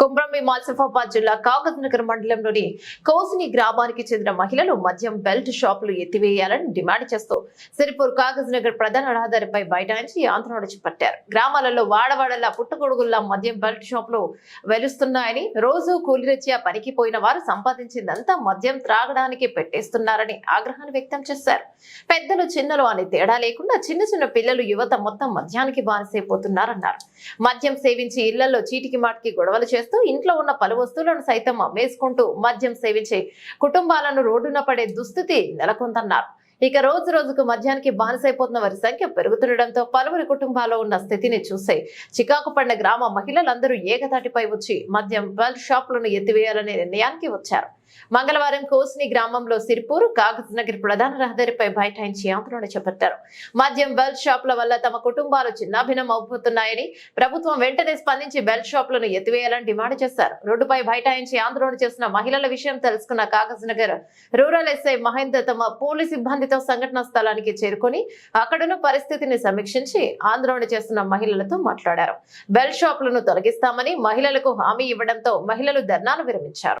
కుమ్రంబి మాల్సిఫాబాద్ జిల్లా కాగజ్ నగర్ మండలంలోని కోసిని గ్రామానికి చెందిన మహిళలు మద్యం బెల్ట్ షాపులు ఎత్తివేయాలని డిమాండ్ చేస్తూ సిరిపూర్ కాగజ్ నగర్ ప్రధాన రహదారిపై బైఠాయించి ఆందోళన చేపట్టారు. గ్రామాలలో వాడవాడలా పుట్టగొడుగుల్లా మద్యం బెల్ట్ షాపులు వెలుస్తున్నాయని రోజు కూలిరీత్యా పనికి పోయిన వారు సంపాదించిందంతా మద్యం త్రాగడానికి పెట్టేస్తున్నారని ఆగ్రహాన్ని వ్యక్తం చేశారు. పెద్దలు చిన్నలు అనే తేడా లేకుండా చిన్న చిన్న పిల్లలు యువత మొత్తం మద్యానికి బానిసైపోతున్నారన్నారు. మద్యం సేవించి ఇళ్ళలో చీటికి మాటికి గొడవలు చేస్తూ ఇంట్లో ఉన్న పలు వస్తువులను సైతం అమ్మేసుకుంటూ మద్యం సేవించి కుటుంబాలను రోడ్డున పడే దుస్థితి నెలకొందన్నారు. ఇక రోజు రోజుకు మద్యానికి బానిసైపోతున్న వారి సంఖ్య పెరుగుతుండటంతో పలువురి కుటుంబాల్లో ఉన్న స్థితిని చూసే చికాకు పడిన గ్రామ మహిళలందరూ ఏకతాటిపై వచ్చి మద్యం బెల్ట్ షాపులను ఎత్తివేయాలనే నిర్ణయానికి వచ్చారు. మంగళవారం కోసిని గ్రామంలో సిర్పూర్ కాగజ్ నగర్ ప్రధాన రహదారిపై బైఠాయించి ఆందోళన చేపట్టారు. మద్యం బెల్ట్ షాపుల వల్ల తమ కుటుంబాలు చిన్నాభిన్నం అవుతున్నాయని ప్రభుత్వం వెంటనే స్పందించి బెల్ట్ షాపులను ఎత్తివేయాలని డిమాండ్ చేశారు. రోడ్డుపై బైఠాయించి ఆందోళన చేసిన మహిళల విషయం తెలుసుకున్న కాగజ్ నగర్ రూరల్ ఎస్ఐ మహేందర్ తమ పోలీసు సిబ్బందితో సంఘటనా స్థలానికి చేరుకొని అక్కడున్న పరిస్థితిని సమీక్షించి ఆందోళన చేస్తున్న మహిళలతో మాట్లాడారు. బెల్ షాపులను తొలగిస్తామని మహిళలకు హామీ ఇవ్వడంతో మహిళలు ధర్నాను విరమించారు.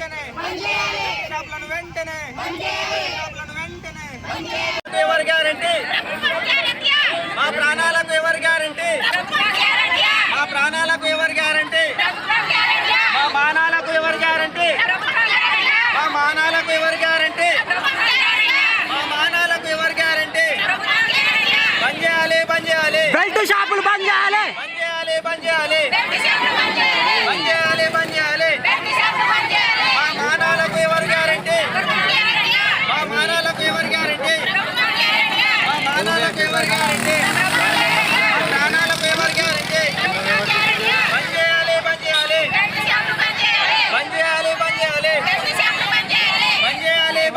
వెంటనే. షాపులను వెంటనే. షాపులను వెంటనే. ఎవరి గ్యారంటీ? మా ప్రాణాలకు ఎవరి గ్యారంటీ? మా ప్రాణాలకు ఎవరి గ్యారంటీ? మా మానాలకు ఎవరి గ్యారంటీ? మా మానాలకు ఎవరి గ్యారంటీ? మా మానాలకు ఎవరి గ్యారంటీ? బంద్ చేయాలి బంద్ చేయాలి. బెల్ట్ షాపులు బంద్ చేయాలి. బంద్ చేయాలి బంద్ చేయాలి.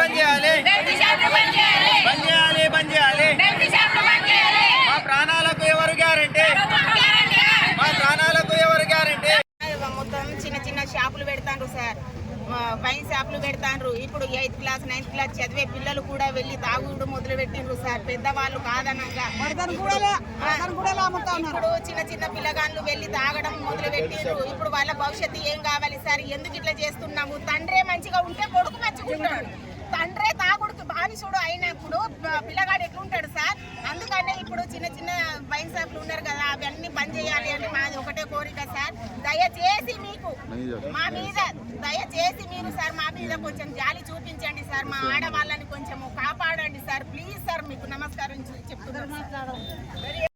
బంద్ చేయాలి. బంద్ చేయాలి. బంద్ చేయాలి మా ప్రాణాలకు ఎవరు గ్యారంటీ? మా ప్రాణాలకు ఎవరు గ్యారంటీ? మొత్తం చిన్న చిన్న షాపులు పెడతాండ్రు సార్. వైన్ షాపులు పెడతాండ్రు. ఇప్పుడు ఎయిత్ క్లాస్ నైన్త్ క్లాస్ చదివే పిల్లలు కూడా వెళ్ళి తాగుడు మొదలు పెట్టిండ్రు సార్. పెద్దవాళ్ళు కాదనంగా. ఇప్పుడు చిన్న చిన్న పిల్లగాళ్ళు వెళ్ళి తాగడం మొదలు పెట్టిండ్రు. ఇప్పుడు వాళ్ళ భవిష్యత్తు ఏం కావాలి సార్? ఎందుకు ఇట్లా చేస్తున్నాము? తండ్రే మంచిగా ఉంటే కొడుకు మంచిగా ఉంటాడు. తండ్రే తాగుడుకు బానిసుడు అయినప్పుడు పిల్లగాడు ఎట్లుంటాడు సార్? అందుకనే ఇప్పుడు చిన్న చిన్న వైన్ షాపులు ఉన్నారు కదా అవన్నీ బంద్ చేయాలి అని మాది ఒకటే కోరిక సార్. దయచేసి మీకు మా మీద దయచేసి మీరు సార్ మా మీద కొంచెం జాలి చూపించండి సార్. మా ఆడవాళ్ళని కొంచెం కాపాడండి సార్. ప్లీజ్ సార్ మీకు నమస్కారం చెప్తున్నాను